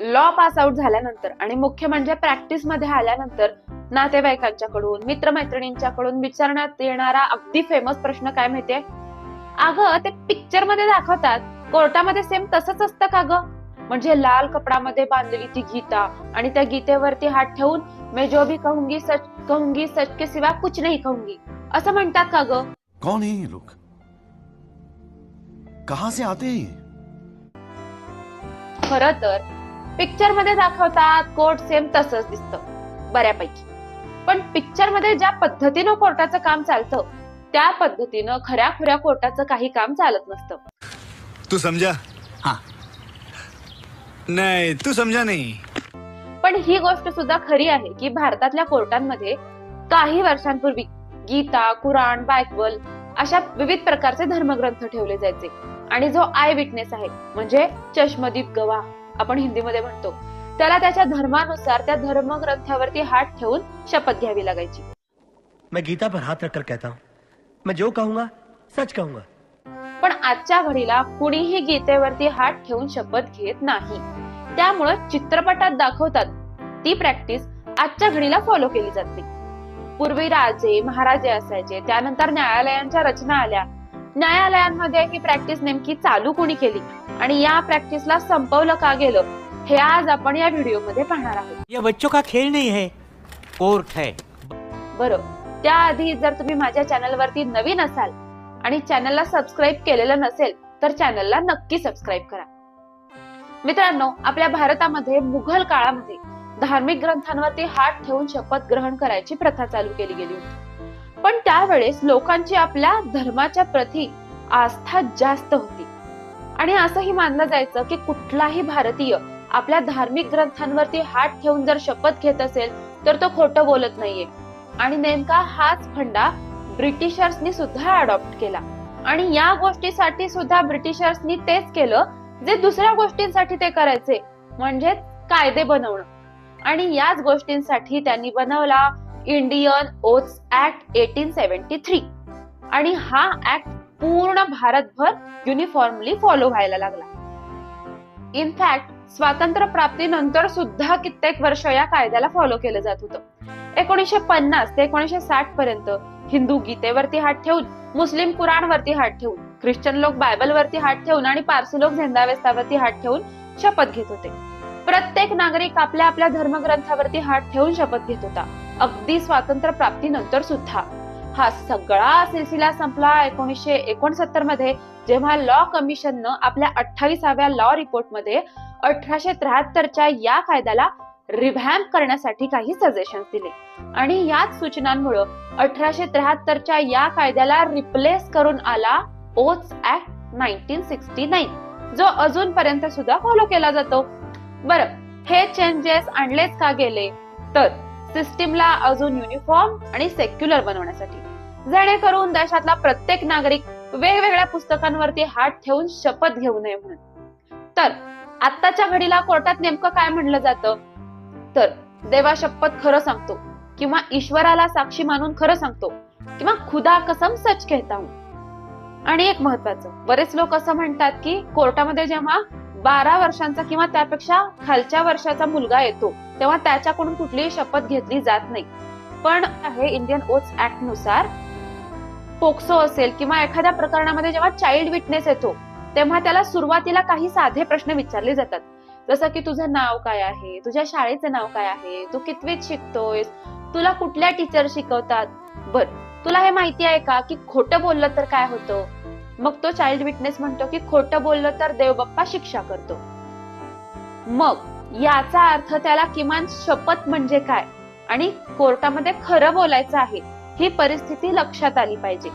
Law pass out झाल्यानंतर आणि मुख्य म्हणजे प्रॅक्टिसमध्ये आल्यानंतर नातेवाईकांच्याकडून मित्रमैत्रिणींच्याकडून विचारण्यात येणारा अगदी फेमस प्रश्न काय माहितीये? अगं ते पिक्चरमध्ये दाखवतात. कोर्टामध्ये सेम तसंच असतं का ग? म्हणजे लाल कपडामध्ये बांधलेली ती गीता आणि त्या गीतेवरती हात ठेवून मैं जो भी कहूंगी सच कहूंगी सच के सिवा कुछ नहीं कहूंगी. असं म्हणतात का ग? कौन है ये लोग? कहां से आते हैं खर तर पिक्चरमध्ये दाखवतात कोर्ट सेम तसंच दिसतं बऱ्यापैकी. पण पिक्चरमध्ये ज्या पद्धतीनं कोर्टाचं काम चालतं त्या पद्धतीनं खऱ्या खुऱ्या कोर्टाचं काही काम चालत नसतं. तू समझा हाँ. नहीं तू समझा नहीं. पण ही गोष्ट सुद्धा खरी आहे की भारतातल्या कोर्टांमध्ये काही वर्षांपूर्वी गीता कुराण बायबल अशा विविध प्रकारचे धर्मग्रंथ ठेवले जायचे. आणि जो आय विटनेस आहे म्हणजे चष्मदीप गवाह आपण हिंदीमध्ये म्हणतो. त्याला त्याच्या धर्मानुसार त्या धर्मग्रंथावरती हात ठेवून शपथ घ्यावी लागायची. मैं गीता पर हाथ रखकर कहता हूँ। मैं जो कहूंगा सच कहूंगा। पण आजच्या घडीला कुणीही गीतेवरती हात ठेवून शपथ घेत नाही. त्यामुळं चित्रपटात दाखवतात. ती प्रॅक्टिस आजच्या घडीला फॉलो केली जाते पूर्वी राजे महाराजे असायचे त्यानंतर न्यायालयांच्या रचना आल्या. न्यायालयांमध्ये ही प्रॅक्टिस नेमकी चालू कोणी केली? आणि या प्रॅक्टिसला संपवलं का गेलं हे आज आपण या व्हिडिओमध्ये पाहणार आहोत. ये बच्चों का खेल नहीं है? कोर्ट है. बरं त्याआधी जर तुम्ही माझ्या चॅनलवरती नवीन असाल आणि चॅनलला सबस्क्राईब केलेलं नसेल तर चॅनलला नक्की सबस्क्राईब करा. मित्रांनो आपल्या भारतामध्ये मुघल काळामध्ये धार्मिक ग्रंथांवरती हात ठेवून शपथ ग्रहण करायची प्रथा चालू केली गेली होती. पण त्यावेळेस लोकांची आपल्या धर्माच्या प्रती आस्था जास्त होती. आणि असंही मानलं जायचं की कुठलाही भारतीय आपल्या धार्मिक ग्रंथांवरती हात ठेवून जर शपथ घेत असेल तर तो खोटं बोलत नाहीये. आणि नेमका हाच फंडा ब्रिटिशर्सनी सुद्धा अडॉप्ट केला. आणि या गोष्टीसाठी सुद्धा ब्रिटिशर्सनी तेच केलं जे दुसऱ्या गोष्टींसाठी ते करायचे म्हणजे कायदे बनवणं. आणि याच गोष्टींसाठी त्यांनी बनवला Indian oaths act eighteen seventy three. आणि हा ऍक्ट पूर्ण भारतभर युनिफॉर्मली फॉलो व्हायला लागला. इनफॅक्ट स्वातंत्र्य प्राप्तीनंतर सुद्धा कित्येक वर्ष या कायद्याला फॉलो केलं जात होतं. एकोणीसशे पन्नास ते एकोणीसशे साठ पर्यंत हिंदू गीतेवरती हात ठेवून मुस्लिम कुराणवरती हात ठेवून ख्रिश्चन लोक बायबलवरती हात ठेवून आणि पारसी लोक झेंदावेस्तावरती हात ठेवून शपथ घेत होते. प्रत्येक नागरिक आपल्या आपल्या धर्मग्रंथावरती हात ठेवून शपथ घेत होता. अगदी स्वातंत्र्य प्राप्तीनंतर सुद्धा. हा सगळा सिलसिला संपला एकोणीसशे एकोणसत्तरमध्ये जेव्हा लॉ कमिशननं आपल्या अठ्ठावीसाव्या लॉ रिपोर्टमध्ये अठराशे त्र्याहत्तरच्या या कायद्याला रिव्हॅम्प करण्यासाठी काही सजेशन दिले. आणि याच सूचनांमुळे अठराशे त्र्याहत्तरच्या या कायद्याला रिप्लेस करून आला oaths act nineteen sixty nine जो अजूनपर्यंत सुद्धा फॉलो केला जातो. बरं हे चेंजेस आणलेच का गेले? तर सिस्टीमला अजून युनिफॉर्म आणि सेक्युलर बनवण्यासाठी. जेणेकरून देशातला प्रत्येक नागरिक वेगवेगळ्या पुस्तकांवरती हात ठेवून शपथ घेऊ नये म्हणून. तर आत्ताच्या घडीला कोर्टात नेमकं काय म्हणलं जातं? तर देवा शपथ खरं सांगतो किंवा ईश्वराला साक्षी मानून खरं सांगतो किंवा खुदा कसम सच कहता हूं. आणि एक महत्वाचं बरेच लोक असं म्हणतात की कोर्टामध्ये जेव्हा बारा वर्षांचा किंवा त्यापेक्षा खालच्या वर्षाचा मुलगा येतो तेव्हा त्याच्याकडून कुठलीही शपथ घेतली जात नाही. पण हे इंडियन ओट्स ऍक्टनुसार पोक्सो असेल किंवा एखाद्या प्रकरणामध्ये जेव्हा चाइल्ड विटनेस येतो तेव्हा त्याला सुरुवातीला काही साधे प्रश्न विचारले जातात. जसं की तुझं नाव काय आहे? तुझ्या शाळेचं नाव काय आहे? तू कितवीत शिकतोयस? तुला कुठल्या टीचर शिकवतात? बर तुला हे माहिती आहे का? की खोटं बोललं तर काय होतं? मग तो चाइल्ड विटनेस म्हणतो की खोटं बोललं तर देवबाप्पा शिक्षा करतो. मग याचा अर्थ त्याला किमान शपथ म्हणजे काय? आणि कोर्टामध्ये खरं बोलायचं आहे ही परिस्थिती लक्षात आली पाहिजे.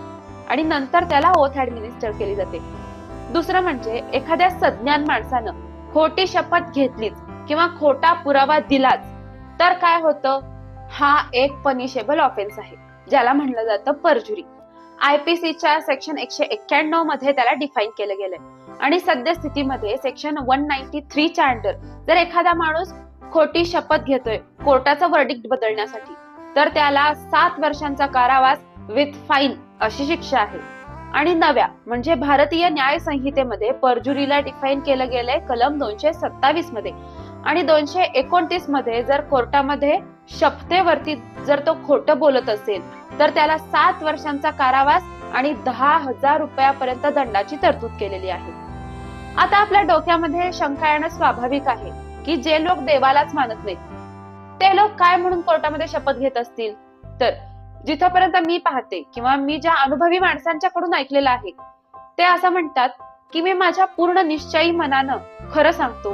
आणि नंतर त्याला ओथ ऍडमिनिस्टर केली जाते. दुसरं म्हणजे एखाद्या सज्ञान माणसानं खोटी शपथ घेतलीच किंवा खोटा पुरावा दिलाच तर काय होतं? हा एक पनिशेबल ऑफेन्स आहे ज्याला म्हणलं जातं परजुरी आयपीसीच्या सेक्शन एकशे एक्क्याण्णवमध्ये त्याला डिफाईन केलं गेलंय. आणि सद्यस्थितीमध्ये सेक्शन वन नाईन्टी थ्रीच्या अंडर जर एखादा माणूस खोटी शपथ घेतोय कोर्टाचं वर्डिक्ट बदलण्यासाठी तर त्याला सात वर्षांचा कारावास विथ फाईन अशी शिक्षा आहे. आणि नव्या म्हणजे भारतीय न्याय संहितेमध्ये परजुरीला डिफाईन केलं गेलंय कलम दोनशे सत्तावीसमध्ये. आणि दोनशे एकोणतीसमध्ये जर कोर्टामध्ये शपथेवरती जर तो खोटं बोलत असेल तर त्याला सात वर्षांचा कारावास आणि दहा हजार रुपयापर्यंत दंडाची तरतूद केलेली आहे. आता आपल्या डोक्यामध्ये शंका येणं स्वाभाविक आहे की जे लोक देवालाच मानत नाहीत ते लोक काय म्हणून कोर्टामध्ये शपथ घेत असतील? तर जिथपर्यंत मी पाहते किंवा मी ज्या अनुभवी माणसांच्याकडून ऐकलेलं आहे ते असं म्हणतात की मी माझ्या पूर्ण निश्चयी मनानं खरं सांगतो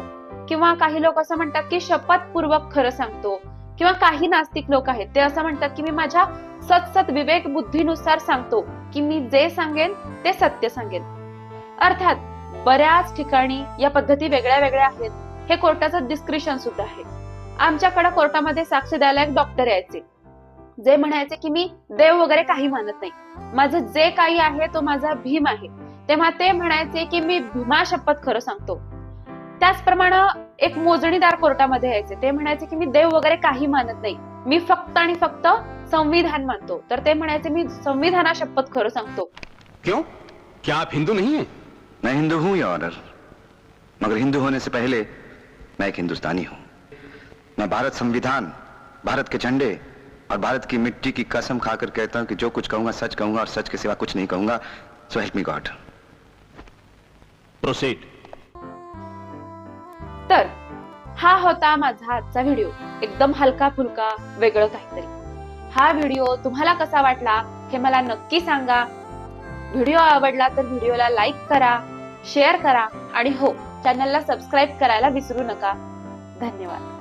किंवा काही लोक असं म्हणतात की शपथपूर्वक खरं सांगतो. किंवा काही नास्तिक लोक आहेत ते असं म्हणतात की मी माझ्या सतसत विवेक बुद्धीनुसार सांगतो की मी जे सांगेन ते सत्य सांगेन. अर्थात बऱ्याच ठिकाणी या पद्धती वेगळ्या वेगळ्या आहेत. हे कोर्टाचं डिस्क्रिप्शन सुद्धा आहे. आमच्याकडे कोर्टामध्ये साक्ष द्यायला एक डॉक्टर यायचे. जे म्हणायचे की मी देव वगैरे काही मानत नाही. माझं जे काही आहे तो माझा भीम आहे. तेव्हा ते म्हणायचे की मी भीमा शपथ खरं सांगतो. त्याचप्रमाणे एक मोजणीदार कोर्टामध्ये यायचे. ते म्हणायचे की मी देव वगैरे काही मानत नाही. मी फक्त आणि फक्त संविधान मानतो. तर ते म्हणायचे मी संविधाना शपथ खरं सांगतो. क्यों? क्या आप हिंदू नहीं हैं? मैं हिंदू हूँ या ऑनर मगर हिंदू होने से पहले मैं एक हिंदुस्तानी हूँ। मैं भारत संविधान भारत के झंडे और भारत की मिट्टी की कसम खाकर कहता हूँ कि जो कुछ कहूँगा सच कहूँगा और सच के सिवा कुछ नहीं कहूँगा so help me God proceed तर हा होता माझा आजचा व्हिडिओ. एकदम हलका फुलका वेगळं काहीतरी. हा व्हिडिओ तुम्हाला कसा वाटला हे मला नक्की सांगा. व्हिडिओ आवडला तर व्हिडिओला लाईक करा शेअर करा आणि हो चॅनलला सबस्क्राईब करायला विसरू नका. धन्यवाद.